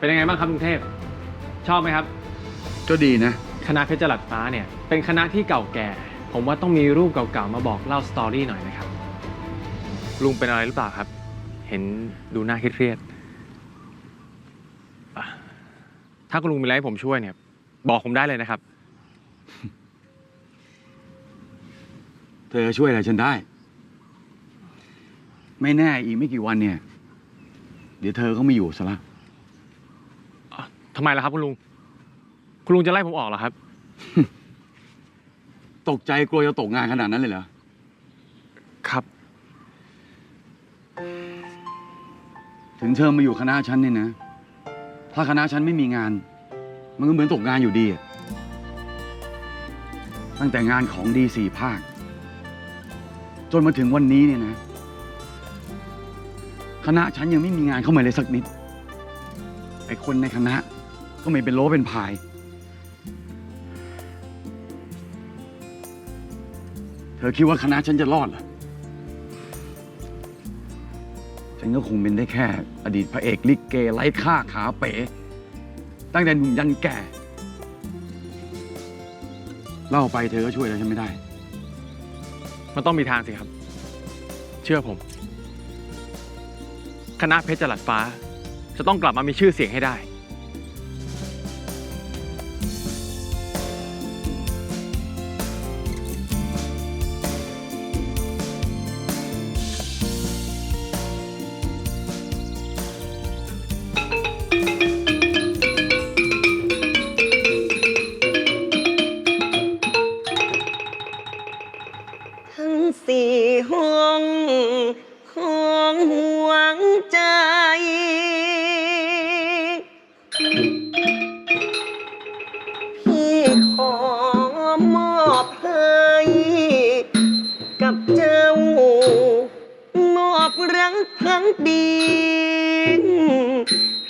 เป็นยังไงบ้างครับกรุงเทพ ชอบไหมครับ ก็ดีนะ คณะเพชรจรัสฟ้าเนี่ย เป็นคณะที่เก่าแก่ ผมว่าต้องมีรูปเก่าๆมาบอกเล่าสตอรี่หน่อยนะครับ ลุงเป็นอะไรหรือเปล่าครับ เห็นดูหน้าเครียดๆอะถ้าคุณลุงมีอะไรให้ผมช่วยเนี่ย บอกผมได้เลยนะครับ เธอช่วยอะไรฉันได้ ไม่แน่อีกไม่กี่วันเนี่ย เดี๋ยวเธอก็ไม่อยู่ซะละทำไมล่ะครับคุณลุง คุณลุงจะไล่ผมออกเหรอครับ ตกใจกลัวจะตกงานขนาดนั้นเลยเหรอ ครับ ถึงเธอมาอยู่คณะฉันเนี่ยนะ ถ้าคณะฉันไม่มีงาน มันก็เหมือนตกงานอยู่ดีอะตั้งแต่งานของดีสี่ภาค จนมาถึงวันนี้เนี่ยนะ คณะฉันยังไม่มีงานเข้ามาเลยสักนิด ไอ้คนในคณะ ก็ไม่เป็นโลเป็นพาย เธอคิดว่าคณะฉันจะรอดเหรอ ฉันก็คงเป็นได้แค่ อดีตพระเอกลิเกไร้ค่าขาเป๋ ตั้งแต่หนุ่มยันแก่ เล่าไปเธอก็ช่วยอะไรฉันไม่ได้ มันต้องมีทางสิครับ เชื่อผม คณะเพชรจรัสฟ้า จะต้องกลับมามีชื่อเสียงให้ได้ ทั้งสี่ห้องของห่วงใจ พี่ขอมอบให้กับเจ้ามอบรักทั้งดี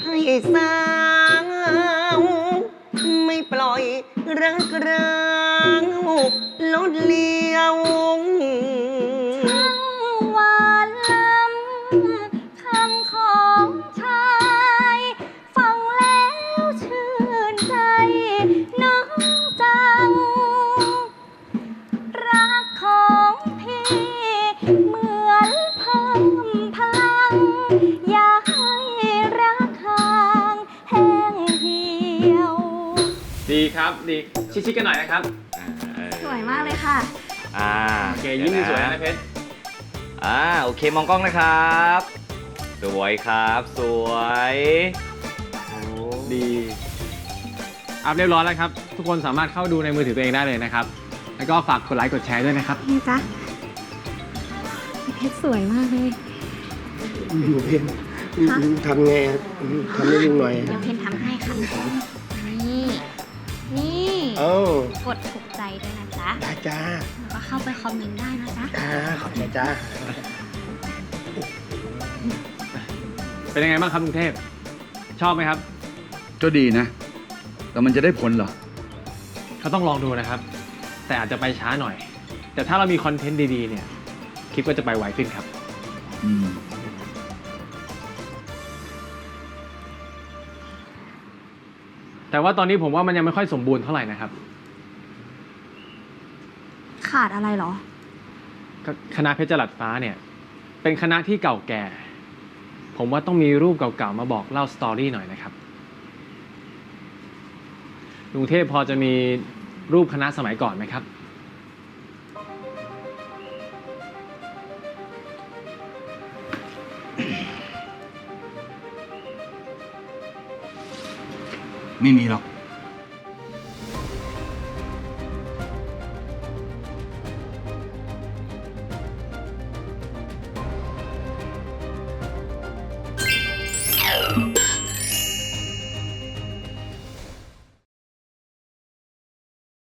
ให้สาว ไม่ปล่อยรักร้า งลดเลี้ยวช่างหวานล้ำคำของชาย ฟังแล้วชื่นใจน้องจัง รักของพี่เหมือนเพิ่มพลัง อย่าให้รักห่างแห้งเหี่ยว ดีครับ ดี ชิดๆกันหน่อยนะครับ มากเลยค่ะ อ่าโอเคยิ้มสวยๆนะเพชรอ่าโอเคมองกล้องนะครับ สวยครับ สวยโอ้ดีอัพเรียบร้อยแล้วครับ ทุกคนสามารถเข้าดูในมือถือตัวเองได้เลยนะครับ แล้วก็ฝากกดไลค์กดแชร์ด้วยนะครับนี่จ๊ะเพชรสวยมากเลยอยู่เพนทำไงอะทำให้ลุงหน่อยเดี๋ยวเพนทำให้ค่ะนี่นี่เอ้ากดถูกใจ ด้วยนะจ๊ะได้จ้าแล้วก็เข้าไปคอมเมนต์ได้นะจ๊ะจ้าขอบใจจ้า เป็นยังไงบ้างครับกรุงเทพ ชอบไหมครับ ก็ดีนะ แต่มันจะได้ผลเหรอก็ต้องลองดูนะครับ แต่อาจจะไปช้าหน่อย แต่ถ้าเรามีคอนเทนต์ดีๆเนี่ย คลิปก็จะไปไวขึ้นครับ อืม แต่ว่าตอนนี้ผมว่ามันยังไม่ค่อยสมบูรณ์เท่าไหร่นะครับ ขาดอะไรเหรอ ก็คณะเพชรจรัสฟ้าเนี่ย เป็นคณะที่เก่าแก่ ผมว่าต้องมีรูปเก่าๆมาบอกเล่าสตอรี่หน่อยนะครับกรุงเทพพอจะมีรูปคณะสมัยก่อนไหมครับ ไม่มีหรอก